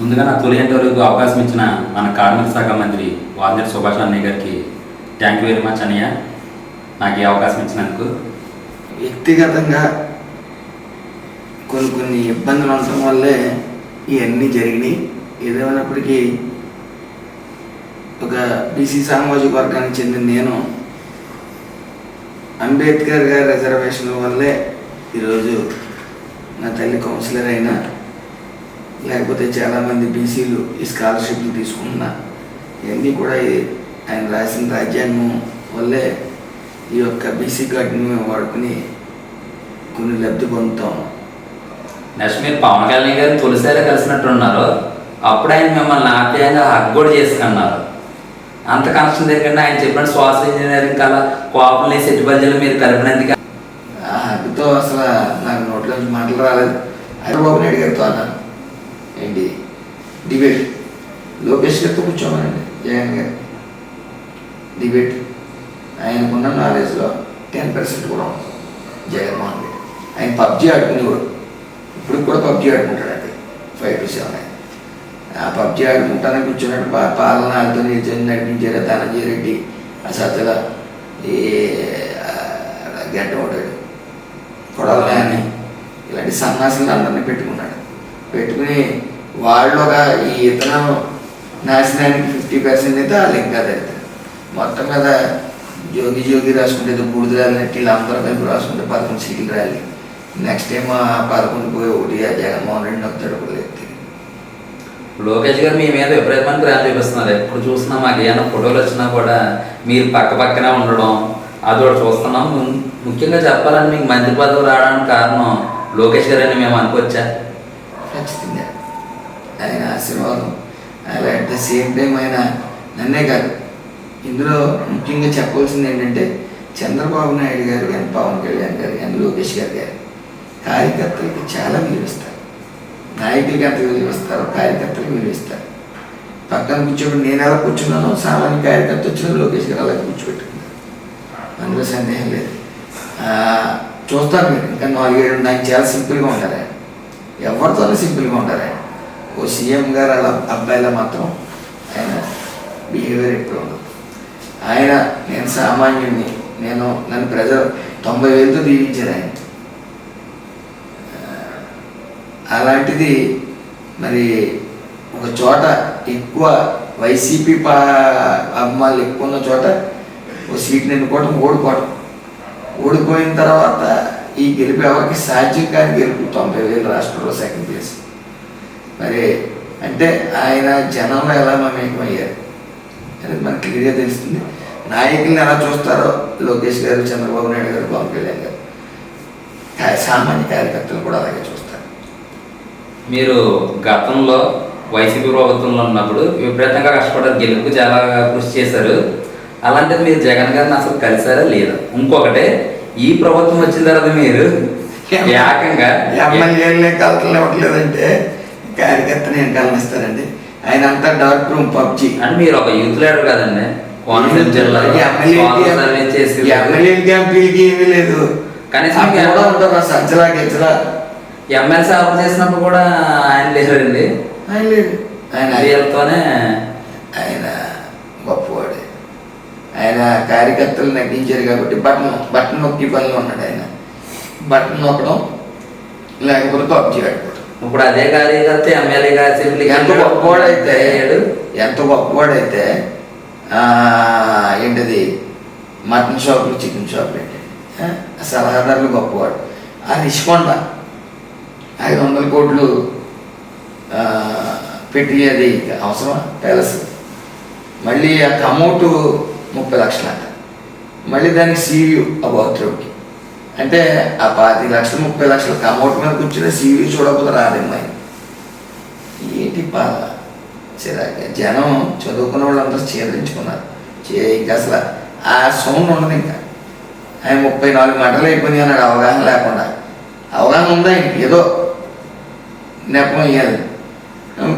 ముందుగా నా తొలి ఇంటర్వ్యూకి అవకాశం ఇచ్చిన మన కార్మిక శాఖ మంత్రి వాల్నేటి సుభాష్ అన్నయ్య గారికి థ్యాంక్ యూ వెరీ మచ్ అన్నయ్య. నాకు ఈ అవకాశం ఇచ్చినందుకు. వ్యక్తిగతంగా కొన్ని కొన్ని ఇబ్బందులు ఉండటం వల్లే ఇవన్నీ జరిగినాయి. ఏదేమైనప్పటికీ ఒక బీసీ సామాజిక వర్గానికి చెందిన నేను అంబేద్కర్ గారి రిజర్వేషన్ల వల్లే ఈరోజు నా తల్లి కౌన్సిలర్ అయినా లేకపోతే చాలామంది బీసీలు ఈ స్కాలర్షిప్లు తీసుకుంటున్నా. ఇవన్నీ కూడా ఆయన రాసిన రాజ్యాంగం వల్లే ఈ యొక్క బీసీ కార్డుని మేము వాడుకుని కొన్ని లబ్ధి పొందుతాం. నెక్స్ట్ మీరు పవన్ కళ్యాణ్ గారిని తొలిసారి కలిసినట్టున్నారు. అప్పుడు ఆయన మిమ్మల్ని ఆప్యాయంగా హక్ కూడా చేసుకున్నారు. అంత కనెక్షన్ దగ్గర ఆయన చెప్పిన శ్వాస ఇంజనీరింగ్ కల కోపల్ని సెట్టి బజ్జలు మీరు కలిపినందుకు ఆ హక్కుతో అసలు నాకు నోట్లో నుంచి మాటలు రాలేదు. హైదరాబాబు నాయుడు గారితో అన్నాను. ఏంటి? డిబేట్. లోకేష్ గారితో కూర్చోమనండి. జగన్ గారు. డిబేట్. ఆయనకున్న నాలెడ్జ్లో టెన్ పర్సెంట్ కూడా ఉంటుంది జగన్మోహన్ రెడ్డి. ఆయన పబ్జీ ఆడుకునేవాడు ఇప్పుడు కూడా పబ్జీ ఆడుకుంటాడండి. ఫైవ్ టు సెవెన్ ఆ పబ్జీ ఆడుకుంటానని కూర్చున్నాడు. పా పాలన ఆడుతూ నిల్చొని నడిపించారు ధనంజయ రెడ్డి ఆ సత్యల ఈ గడ్డ ఉంటాడు కొడాలి అని ఇలాంటి సన్నాసులు అందరినీ పెట్టుకున్నాడు. పెట్టుకుని వాళ్ళు ఒక ఈ ఇతను నాశనానికి ఫిఫ్టీ పర్సెంట్ అయితే వాళ్ళు ఇంకా దళితులు మొత్తం మీద జోగి జోగి రాసుకుంటే బూడిద రాలినట్టు వీళ్ళందరూ కలిపి రాసుకుంటే పదకొండు సీట్లు రాలి నెక్స్ట్ టైం ఆ పదకొండు పోయి ఒకటి జగన్మోహన్ రెడ్డి నొక్కుతాడు కూడా లోకేష్ గారు మీ మీద విపరీతమైన ప్రేమ చూపిస్తున్నారు. ఎప్పుడు చూసినా మాకు ఏమైనా ఫోటోలు వచ్చినా కూడా మీరు పక్క పక్కనే ఉండడం అది ఒకటి చూస్తున్నాం. ముఖ్యంగా చెప్పాలంటే మీకు మంత్రి పదవి రావడానికి కారణం లోకేష్ గారు అని మేము అనుకోవచ్చా? ఖచ్చితంగా. ఆయన ఆశీర్వాదం. అలా అట్ ద సేమ్ టైం ఆయన నన్నే కాదు. ఇందులో ముఖ్యంగా చెప్పవలసింది ఏంటంటే చంద్రబాబు నాయుడు గారు కానీ పవన్ కళ్యాణ్ గారు కానీ లోకేష్ గారు గారు కార్యకర్తలకి చాలా విలువిస్తారు నాయకులకి ఎంత విలువిస్తారో కార్యకర్తలకు విలువిస్తారు పక్కన కూర్చోబెట్టి నేను ఎలా కూర్చున్నానో సామాన్య కార్యకర్త వచ్చిన లోకేష్ గారు అలా కూర్చోబెట్టుకున్నారు. అందులో సందేహం లేదు. చూస్తారు మీరు. ఇంకా నాలుగేడు నాకు చాలా సింపుల్గా ఉంటారు ఎవరితోనే ఎవరితోనూ సింపుల్గా ఉంటారు ఓ సీఎం గారు అలా అబ్బాయిలా మాత్రం ఆయన బిహేవియర్ ఎప్పుడు ఉండదు. ఆయన నేను సామాన్యుడిని నేను నన్ను ప్రజలు తొంభై వేలతో దీవించారు ఆయన. అలాంటిది మరి ఒక చోట ఎక్కువ వైసీపీ పా అభిమానులు ఎక్కువ ఉన్న చోట ఓ సీట్ ఎన్నుకోవడం ఓడిపోవడం ఓడిపోయిన తర్వాత ఈ గెలుపు ఎవరికి సాధ్యం కాని గెలుపు తొంభై వేలు రాష్ట్రంలో సెకండ్ ప్లేస్ మరి అంటే ఆయన జనంలో ఎలా మమేకమయ్యారు? అనేది మనకి క్లియర్గా తెలుస్తుంది. నాయకుల్ని ఎలా చూస్తారో లోకేష్ గారు చంద్రబాబు నాయుడు గారు పవన్ కళ్యాణ్ గారు. సామాన్య కార్యకర్తలు కూడా అలాగే చూస్తారు. మీరు గతంలో వైసీపీ ప్రభుత్వంలో ఉన్నప్పుడు విపరీతంగా కష్టపడ్డారు. గెలుపుకు చాలా కృషి చేశారు. అలాంటిది మీరు జగన్ గారిని అసలు కలిసారా లేదా? ఇంకొకటి ఈ ప్రభుత్వం వచ్చిన తర్వాత మీరు ఏకంగా ఎమ్మెల్యేలే కలతలు ఇవ్వట్లేదంటే కార్యకర్తని నేను కలనిస్తానండి ఆయన అంతా డార్క్ రూమ్ పబ్జి. అంటే మీరు ఒక యూత్ లీడర్ కదండి. కోనసీమ ఎంపీలకి ఏమీ లేదు. కనీసం ఉంటారు సజ్జలా ఎమ్మెల్సీ చేసినప్పుడు కూడా ఆయన లేరండి. ఆయన ఆయన వీళ్ళతోనే ఆయన గొప్పవాడే. ఆయన కార్యకర్తలు నగ్గించారు కాబట్టి బటన్ బటన్ నొక్కి పనిలో ఉన్నాడు ఆయన. బటన్ నొక్కడం లేకపోతే పబ్జి ఆడుకోవడం ఇప్పుడు అదే కార్యకర్త ఎమ్మెల్యే అసెంబ్లీ ఎంత గొప్పవాడైతే ఎంత గొప్పవాడైతే ఏంటది మటన్ షాపులు చికెన్ షాపులు ఏంటి? సలహాదారులు గొప్పవాడు. ఆ నిష్కొండ ఐదు వందల కోట్లు పెట్టి అది అవసరమా? ప్యాలెస్ మళ్ళీ ఆ కమౌటు ముప్పై లక్షలంట. మళ్ళీ దానికి సీరియూ ఆ బాత్రూమ్కి. అంటే ఆ పాతి లక్షలు ముప్పై లక్షలు కమౌట్ మీద కూర్చుని సీవీ చూడకపోతే రాదేమో ఆయన ఏంటి బాధ? చిరాక జనం చదువుకున్న వాళ్ళందరూ చేదరించుకున్నారు చే ఇంకా అసలు. ఆ సౌండ్ ఉండదు ఇంకా. ఆయన ముప్పై నాలుగు గంటలు అయిపోయినాయి అన్నాడు అవగాహన లేకుండా. అవగాహన ఉందా ఏదో నెపం ఇవ్వాలి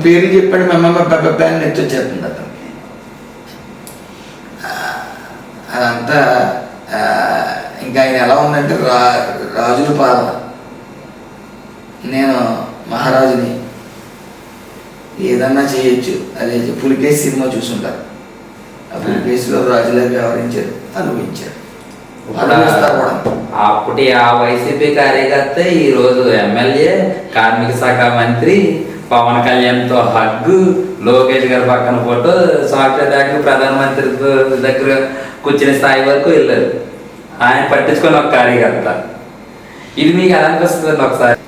పేరు చెప్పాడు మమ్మమ్మ పెద్ద అని వచ్చేస్తుంది అతనికి. అదంతా ఇంకా ఆయన ఎలా ఉందంటే రా రాజుల పాలన. నేను మహారాజుని ఏదన్నా చేయొచ్చు. అదే పులికేసి సినిమా చూసుంటారు. ఆ పులికేసిలో రాజులా వ్యవహరించారు అనుభవించారు అప్పటి ఆ వైసీపీ కార్యకర్త ఈ రోజు ఎమ్మెల్యే కార్మిక శాఖ మంత్రి పవన్ కళ్యాణ్తో హగ్గు లోకేష్ గారి పక్కన ఫోటో సాఫ్ట్వేర్ దాకా ప్రధానమంత్రి దగ్గర కూర్చునే స్థాయి వరకు వెళ్ళారు. ఆయన పట్టించుకొని ఒక కార్యకర్త ఇది మీకు ఎలా అనిపిస్తుంది ఒకసారి?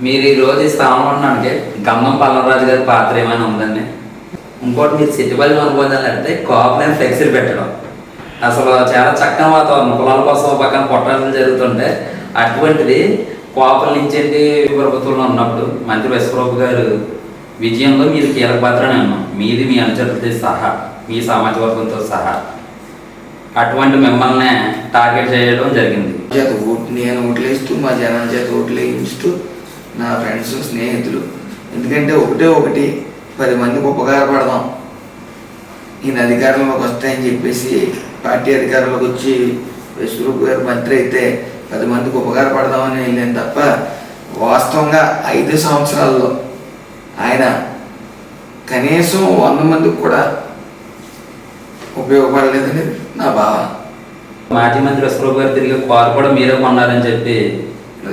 మీరు ఈ రోజు ఈ స్థానంలో ఉన్నానికి గంధం పల్లవరాజు గారి పాత్ర ఏమైనా ఉందండి? ఇంకోటి మీరు సిటీపల్లి అనుకోవాలంటే కోపలేని ఫ్లెక్సీలు పెట్టడం. అసలు చాలా చక్కని వాతావరణం. కులాల కోసం పక్కన కొట్టాటలు జరుగుతుంటే అటువంటిది కోపల నుంచి ప్రభుత్వంలో ఉన్నప్పుడు మంత్రి విశ్వరూప్ గారు విజయంలో మీరు కీలక పాత్రనే ఉన్నాం మీది మీ అనుచరులతో సహా మీ సామాజిక వర్గంతో సహా. అటువంటి మిమ్మల్ని టార్గెట్ చేయడం జరిగింది. చేత నేను ఓట్లేస్తూ మా జనాల చేత ఓట్లు వేయించుతూ నా ఫ్రెండ్స్ స్నేహితులు. ఎందుకంటే ఒకటే ఒకటి పది మందికి ఉపకారపడదాం ఈయన అధికారంలోకి వస్తాయని చెప్పేసి పార్టీ అధికారంలోకి వచ్చి విశ్వరూప్ గారు మంత్రి అయితే పది మందికి ఉపకారపడదామని వెళ్ళాను తప్ప వాస్తవంగా ఐదు సంవత్సరాల్లో ఆయన కనీసం వంద మందికి కూడా ఉపయోగపడలేదని నా భావన మాజీ మంత్రి విశ్వరూప్ గారు తిరిగి కారు కూడా మీరే కొన్నారని చెప్పి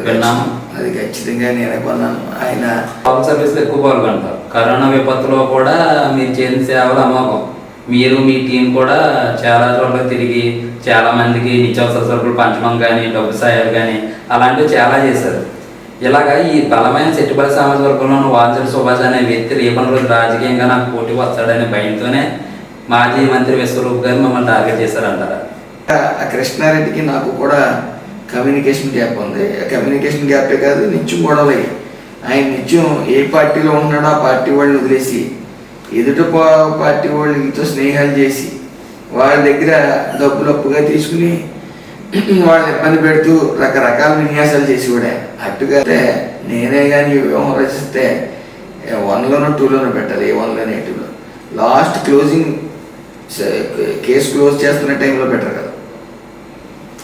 విన్నాము. అది ఖచ్చితంగా నేనే కొన్నాను. ఆయన పబ్లిక్ సర్వీస్లో ఎక్కువ పాల్గొంటారు. కరోనా విపత్తులో కూడా మీరు చేసిన సేవలు అమోఘం. మీరు మీ టీం కూడా చాలా చోట్ల తిరిగి చాలా మందికి నిత్యావసర సరుకులు పంచడం కానీ డబ్బు సాయాలు కానీ అలాంటివి చాలా చేశారు. ఇలాగా ఈ బలమైన చెట్టుబడి సామాజిక వర్గంలో ఉన్న వాల్చర్ సుభాష్ అనే వ్యక్తి రేపటి రోజు రాజకీయంగా నాకు పోటీ వస్తాడనే భయంతోనే మాజీ మంత్రి విశ్వరూప్ గారు మమ్మల్ని టార్గెట్ చేశారంటారా? ఆ కృష్ణారెడ్డికి నాకు కూడా కమ్యూనికేషన్ గ్యాప్ ఉంది. ఆ కమ్యూనికేషన్ గ్యాపే కాదు నిత్యం గొడవలే. ఆయన నిత్యం ఏ పార్టీలో ఉన్నాడో ఆ పార్టీ వాళ్ళని వదిలేసి ఎదుట పార్టీ పార్టీ వాళ్ళతో స్నేహాలు చేసి వాళ్ళ దగ్గర డబ్బులు అప్పుగా తీసుకుని వాళ్ళని ఇబ్బంది పెడుతూ రకరకాల విన్యాసాలు చేసి కూడా. అట్టుగా అయితే నేనే కానీ వ్యూహం రచిస్తే వన్లోనో టూలోనో పెట్టాలి ఏ వన్లోనే టూలో. లాస్ట్ క్లోజింగ్ కేసు క్లోజ్ చేస్తున్న టైంలో బెటర్ కదా.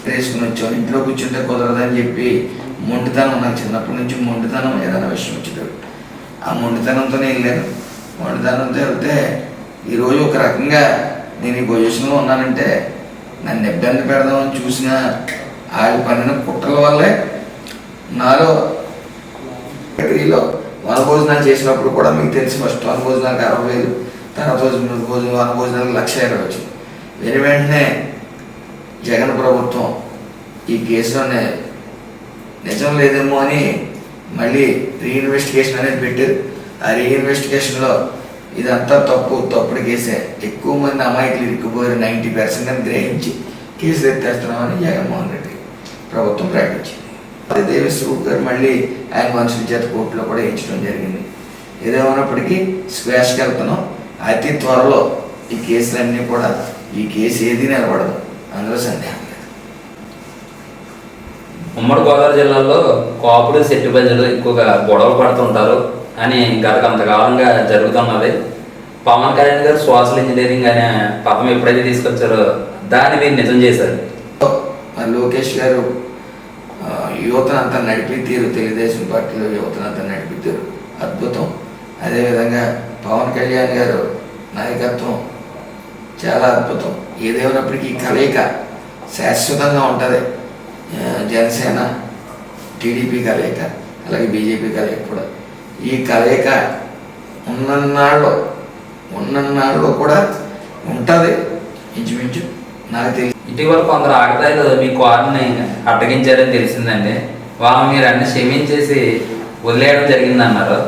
వేసుకుని వచ్చాం ఇంట్లో కూర్చుంటే కుదరదని చెప్పి మొండితనం నాకు చిన్నప్పటి నుంచి మొండితనం ఏదైనా విషయం వచ్చేటప్పుడు ఆ మొండితనంతోనే వెళ్ళాను మొండితనంతో వెళ్తే ఈరోజు ఒక రకంగా నేను ఈ పొజిషన్లో ఉన్నానంటే నన్ను ఇబ్బంది పెడదామని చూసిన వాళ్ళు పనిన కుట్రల వల్లే నాలో డిగ్రీలో వన భోజనాలు చేసినప్పుడు కూడా మీకు తెలిసి ఫస్ట్ వన భోజనాలకు అరవై వేలు తన భోజనం భోజనం వన భోజనాలకు లక్ష ఇరవై వచ్చింది వెను వెంటనే జగన్ ప్రభుత్వం ఈ కేసులోనే నిజం లేదేమో అని మళ్ళీ రీఇన్వెస్టిగేషన్ అనేది పెట్టారు. ఆ రీఇన్వెస్టిగేషన్లో ఇదంతా తప్పు తప్పుడు కేసే. ఎక్కువ మంది అమాయకులు ఇరుక్కుపోయారు. నైంటీ పర్సెంట్ అని గ్రహించి కేసు ఎత్తేస్తున్నామని జగన్మోహన్ రెడ్డి ప్రభుత్వం ప్రకటించింది. అదే దేవేశ్వరరావు గారు మళ్ళీ ఆయన మనుషుల చేత కోర్టులో కూడా వేయించడం జరిగింది. ఏదేమన్నప్పటికీ స్క్వాష్కి వెళ్తున్నాం అతి త్వరలో ఈ కేసులన్నీ కూడా ఈ కేసు ఏది నిలబడదు. అందులో సందేహం లేదు. ఉమ్మడి గోదావరి జిల్లాలో కాపులు సెట్టు ప్రజలు ఎక్కువగా గొడవలు పడుతుంటారు అని గత కొంతకాలంగా జరుగుతున్నది పవన్ కళ్యాణ్ గారు సోషల్ ఇంజనీరింగ్ అనే పదం ఎప్పుడైతే తీసుకొచ్చారో దాన్ని మీరు నిజం చేశారు. లోకేష్ గారు యువతనంతా నడిపి తీరు. తెలుగుదేశం పార్టీలో యువతనంతా నడిపి తీరు. అద్భుతం. అదేవిధంగా పవన్ కళ్యాణ్ గారు నాయకత్వం చాలా అద్భుతం. ఏదేమైనప్పటికీ ఈ కలయిక శాశ్వతంగా ఉంటుంది. జనసేన టీడీపీ కలయిక అలాగే బీజేపీ కలయిక కూడా. ఈ కలయిక ఉన్నన్నాళ్ళు ఉన్నన్నాళ్ళు కూడా ఉంటుంది. ఇంచుమించు నాకు తెలిసి ఇటీవల కొందరు ఆగతాయిలు మీ కారుని అడ్డగించారని తెలిసిందండి. వాళ్ళు మీరు అన్ని క్షమించేసి వదిలేయడం జరిగిందన్నారు.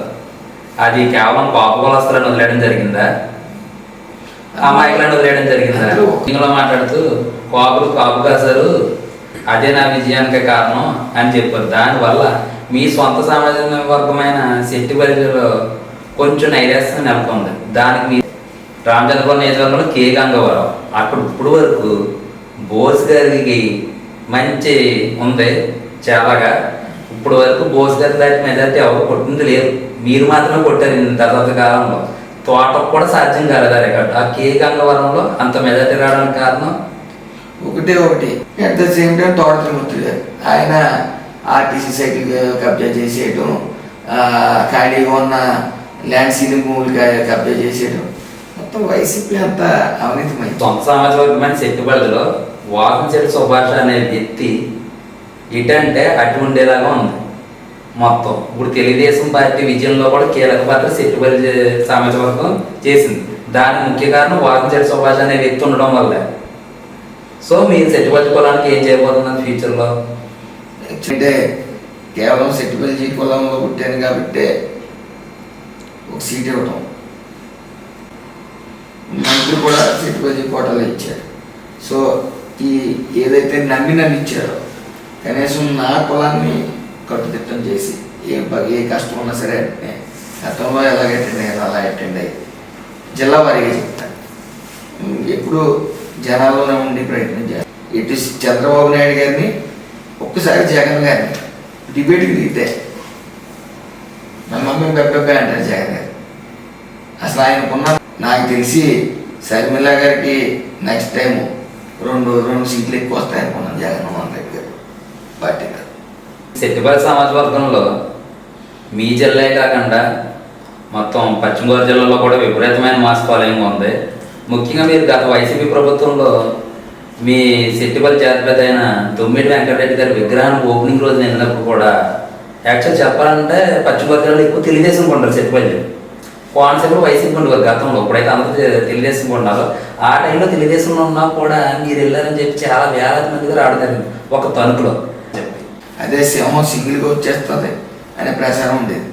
అది కేవలం కోపగొలస్తులను వదిలేయడం జరిగిందా? అమాయకులను వదిలేయడం జరిగిందా? ఇందులో మాట్లాడుతూ కోపలు కాపు కాశారు అదే నా విజయానికి కారణం అని చెప్పారు. దానివల్ల మీ సొంత సామాజిక వర్గమైన శెట్టి పరిధిలో కొంచెం నైరాశ్యం నెలకొంది. దానికి మీ రామచంద్రపురం నియోజకవర్గంలో కే. గంగవరం. అక్కడ ఇప్పుడు వరకు బోస్ గారికి మంచి ఉంది చాలాగా ఇప్పుడు వరకు బోస్ గారి దాటి మెజార్టీ ఎవరు కొట్టింది లేదు. మీరు మాత్రమే కొట్టారు ఇంత తర్వాత కాలంలో. తోటకు కూడా సాధ్యం కాలేదు ఆ రికార్డు. ఆ కే గంగవరంలో అంత మెజార్టీ రావడానికి కారణం? ఒకటే ఒకటి. అట్ ద సేమ్ టైం తోట త్రిమూర్తి గారు ఆయన ఆర్టీసీ సైకిల్ కబ్జా చేసేయటం ఖాళీగా ఉన్న ల్యాండ్ సీలింగ్ భూములు కబ్జా చేసేయడం మొత్తం వైసీపీ అంతా అవినీతిమైంది సొంత సామాజిక వర్గమైన శెట్టిబడిలో వాసంశెట్టి సుభాష్ అనే వ్యక్తి అంటే అటు ఉండేలాగా ఉంది. మొత్తం ఇప్పుడు తెలుగుదేశం పార్టీ విజయంలో కూడా కీలక పాత్ర శెట్టిబడి చే- సామాజిక వర్గం చేసింది. దాని ముఖ్య కారణం వాసంశెట్టి సుభాష్ అనే వ్యక్తి ఉండడం వల్ల. సో మీరు శెట్టిబడి కులానికి ఏం చేయబోతున్నారు ఫ్యూచర్లో? అంటే కేవలం సెట్టిపల్లి కులంలో పుట్టాను కాబట్టి ఒక సీట్ ఇవ్వటం. మంత్రి కూడా సెట్టిపల్లి కోటలో ఇచ్చారు. సో ఈ ఏదైతే నమ్మి నన్ను ఇచ్చారో కనీసం నా కులాన్ని కట్టుదిట్టం చేసి ఏ ఏ కష్టం ఉన్నా సరే గతంలో ఎలాగ అటెండ్ అయ్యారో అలా అటెండ్ అయ్యి. జిల్లా వారీగా చెప్తాను ఎప్పుడు జనాల్లోనే ఉండి ప్రయత్నం చేయాలి. ఇటు చంద్రబాబు నాయుడు గారిని ఒక్కసారి జగన్ గారిని డిబేట్కి దిగితే నా మమ్మీ బెబ్బెబ్బే అంటారు జగన్ గారు. అసలు ఆయనకున్న నాకు తెలిసి శర్మిల గారికి నెక్స్ట్ టైం రెండు రెండు సీట్లు ఎక్కువ వస్తాయనుకున్నాను జగన్మోహన్ రెడ్డి గారు పార్టీలో శెట్టిపల్లి సమాజ వర్గంలో మీ జిల్లా కాకుండా మొత్తం పశ్చిమ గోదావరి జిల్లాలో కూడా విపరీతమైన మాస్ ఫాలోయింగ్ ఉంది. ముఖ్యంగా మీరు గత వైసీపీ ప్రభుత్వంలో మీ శెట్టిపల్లి జాతిపేద అయిన దొమ్మిడి వెంకటరెడ్డి గారి విగ్రహం ఓపెనింగ్ రోజు నిన్నప్పుడు కూడా యాక్చువల్ చెప్పాలంటే పశ్చిమ జిల్లాలో ఎక్కువ తెలుగుదేశం కొంటారు శెట్టిపల్లి కోనసీపలో వైసీపీ ఉండేవారు గతంలో ఇప్పుడైతే అందరూ తెలుగుదేశం ఉన్నారు ఆ టైంలో తెలుగుదేశంలో ఉన్నా కూడా మీరు వెళ్ళారని చెప్పి చాలా వేలాది మంది కూడా ఆడతారు ఒక తణుకులో. అదే సింహం సింగిల్గా వచ్చేస్తుంది అనే ప్రచారం ఉండేది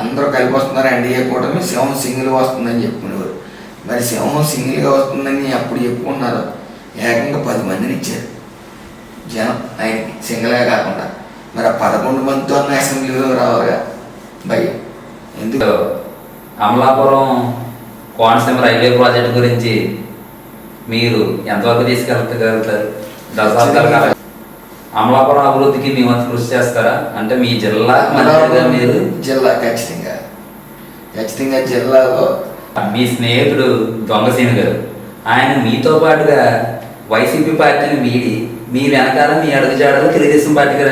అందరూ కలిపి వస్తున్నారు ఎన్డీఏ కూటమి సింహం సింగిల్గా వస్తుందని చెప్పుకునేవారు. మరి సింహం సింగిల్గా వస్తుందని అప్పుడు చెప్పుకున్నారు ఏకంగా పది మందిని ఇచ్చారు. జనం ఆయనకి సింగిల్గా కాకుండా. మరి ఆ పదకొండు మందితో ఉన్న అసెంబ్లీలో రావాలిగా? భయం. ఎందుకు? అమలాపురం కోనసీమ రైల్వే ప్రాజెక్ట్ గురించి మీరు ఎంతవరకు తీసుకెళ్ళగలుగుతారు దశాబ్దాలు కాలం అమలాపురం అభివృద్ధికి మీ వంతు కృషి చేస్తారా? అంటే మీ జిల్లా మీరు? జిల్లా ఖచ్చితంగా. ఖచ్చితంగా జిల్లాలో మీ స్నేహితుడు దొంగసీని గారు ఆయన మీతో పాటుగా వైసీపీ పార్టీని వీడి మీ వెనకాల మీ అడుగుజాడలు తెలుగుదేశం పార్టీకి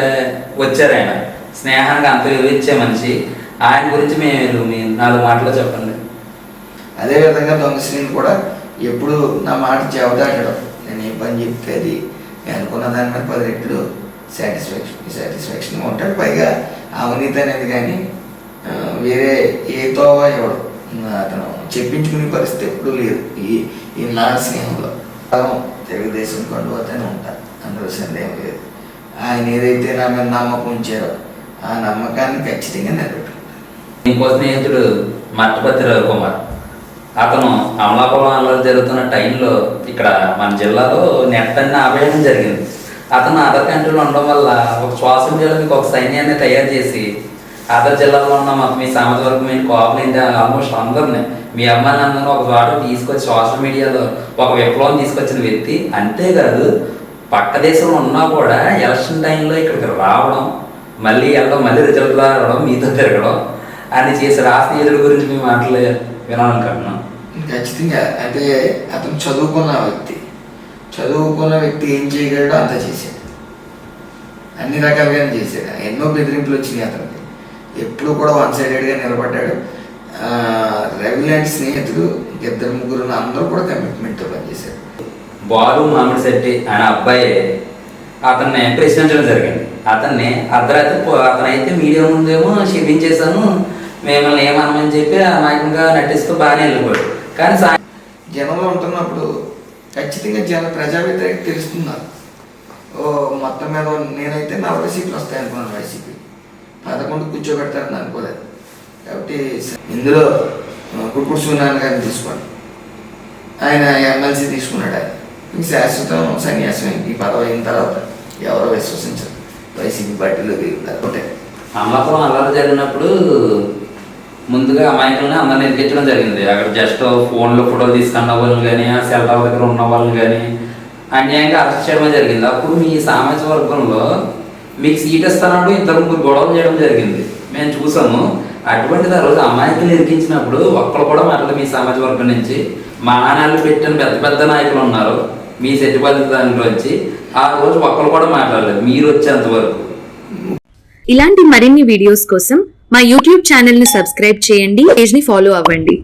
వచ్చారు ఆయన. స్నేహానికి అంత వివరించే మనిషి. ఆయన గురించి మీరు మీ నాలుగు మాటలు చెప్పండి. అదేవిధంగా దొంగ శ్రీని కూడా ఎప్పుడు నా మాట చెవదాటడం నేను ఏ పని చెప్తే అది అనుకున్న దాని మీద పది రెట్లు సాటిస్ఫాక్షన్ సాటిస్ఫాక్షన్ ఉంటాడు. పైగా అవినీతి అనేది కానీ వేరే ఏతో ఇవ్వడు అతను చెప్పించుకునే పరిస్థితి ఎప్పుడూ లేదు. ఈ ఈ నా స్నేహంలో. తెలుగుదేశం తెలుగుదేశం కొండపోతూనే ఉంటారు అందులో సందేహం లేదు. ఆయన ఏదైతే నా మీద నమ్మకం ఉంచారో ఆ నమ్మకాన్ని ఖచ్చితంగా నిలబెట్టుకుంటాను ఇంకో స్నేహితుడు మట్టపతి రవికుమార్. అతను అమలాపురం అల్లరి జరుగుతున్న టైంలో ఇక్కడ మన జిల్లాలో నెట్ అన్ని ఆపేయడం జరిగింది. అతను అదర్ కంట్రీలో ఉండడం వల్ల ఒక శ్వాస మీకు ఒక సైన్యాన్ని తయారు చేసి అదర్ జిల్లాలో ఉన్న మాకు మీ సామాజిక వర్గం మీ కోపలు ఇండియా ఆల్మోస్ట్ అందరిని. మీ అమ్మాయిని అందరూ ఒక చోట తీసుకొచ్చి సోషల్ మీడియాలో ఒక విప్లవం తీసుకొచ్చిన వ్యక్తి. అంతేకాదు పక్క దేశంలో ఉన్నా కూడా ఎలక్షన్ టైంలో ఇక్కడికి రావడం మళ్ళీ వెళ్ళడం మళ్ళీ రిజల్ట్ రావడం మీతో తిరగడం అని చేసి రాష్ట్రీయుల గురించి మీ మాటలు వినాలనుకుంటున్నాం ఖచ్చితంగా. అంటే అతను చదువుకున్న వ్యక్తి. చదువుకున్న వ్యక్తి ఏం చేయగలడో అంత చేశాడు. అన్ని రకాలుగానే చేశాడు. ఎన్నో బెదిరింపులు వచ్చినాయి అతనికి. ఎప్పుడు కూడా వన్ సైడెడ్గా నిలబడ్డాడు. ఆ, రవి లాంటి స్నేహితుడు ఇద్దరు ముగ్గురు అందరూ కూడా కమిట్మెంట్తో పనిచేశారు. బాలు మామిడి శెట్టి ఆయన అబ్బాయి అతన్ని ప్రశ్నించడం జరిగింది. అతన్ని అర్ధరాత్రి అతనైతే మీడియా ముందేమో క్షమించేశాను మిమ్మల్ని ఏమనమని చెప్పి అమాయకంగా నటిస్తూ బాగానే వెళ్ళిపోయాడు. కానీ జనంలో ఉంటున్నప్పుడు ఖచ్చితంగా జన ప్రజా వ్యతిరేకత తెలుస్తున్నారు ఓ మొత్తం మీద నేనైతే నలభై సీట్లు వస్తాయి అనుకున్నాను వైసీపీ. పదకొండు కూర్చోబెడతారని అనుకోలేదు. కాబట్టి ఇందులో కుప్పుడు సూనారాయణ గారిని తీసుకోండి. ఆయన ఎమ్మెల్సీ తీసుకున్నాడు ఆయన. ఇంక శాశ్వతం సన్యాసం ఈ పదవి అయిన తర్వాత ఎవరో విశ్వసించరు. వైసీపీ పార్టీలో దిగుతారు ఒకటే అమలాపురం అల్లరి జరిగినప్పుడు ముందుగా అమాయకులను అందరిని ఎదిగించడం జరిగింది. అక్కడ జస్ట్ ఫోన్లో ఫోటోలు తీసుకున్న వాళ్ళని కానీ ఆ సెల్ టవర్ దగ్గర ఉన్న వాళ్ళని కానీ అన్యాయంగా అరెస్ట్ చేయడం జరిగింది. అప్పుడు మీ సామాజిక వర్గంలో మీకు సీట్ ఇస్తానప్పుడు ఇద్దరు ముగ్గురు గొడవలు చేయడం జరిగింది. మేము చూసాము. అటువంటిది ఆ రోజు అమాయకులు ఇరికించినప్పుడు ఒక్కరు కూడా మాట్లాడు మీ సామాజిక వర్గం నుంచి. మానాలు పెట్టిన పెద్ద పెద్ద నాయకులు ఉన్నారు. మీ సేతిపాత్రి దానిలో వచ్చి ఆ రోజు ఒక్కరు కూడా మాట్లాడలేదు. మీరు వచ్చేంత వరకు. ఇలాంటి మరిన్ని వీడియోస్ కోసం మా యూట్యూబ్ ఛానల్ని సబ్స్క్రైబ్ చేయండి పేజ్ని ఫాలో అవ్వండి.